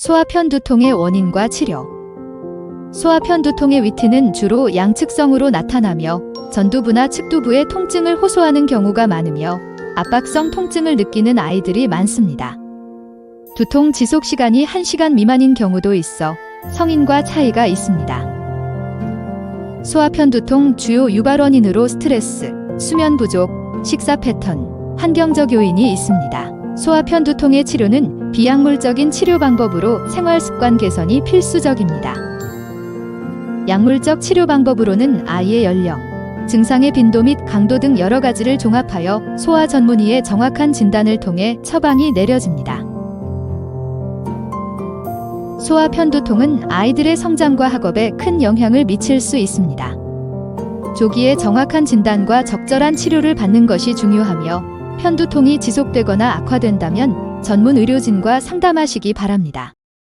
소아편 두통의 원인과 치료. 소아편 두통의 위트는 주로 양측성으로 나타나며 전두부나 측두부의 통증을 호소하는 경우가 많으며 압박성 통증을 느끼는 아이들이 많습니다. 두통 지속 시간이 1시간 미만인 경우도 있어 성인과 차이가 있습니다. 소아편 두통 주요 유발 원인으로 스트레스, 수면 부족, 식사 패턴, 환경적 요인이 있습니다. 소아편 두통의 치료는 비약물적인 치료 방법으로 생활 습관 개선이 필수적입니다. 약물적 치료 방법으로는 아이의 연령, 증상의 빈도 및 강도 등 여러 가지를 종합하여 소아 전문의의 정확한 진단을 통해 처방이 내려집니다. 소아 편두통은 아이들의 성장과 학업에 큰 영향을 미칠 수 있습니다. 조기에 정확한 진단과 적절한 치료를 받는 것이 중요하며 편두통이 지속되거나 악화된다면 전문 의료진과 상담하시기 바랍니다.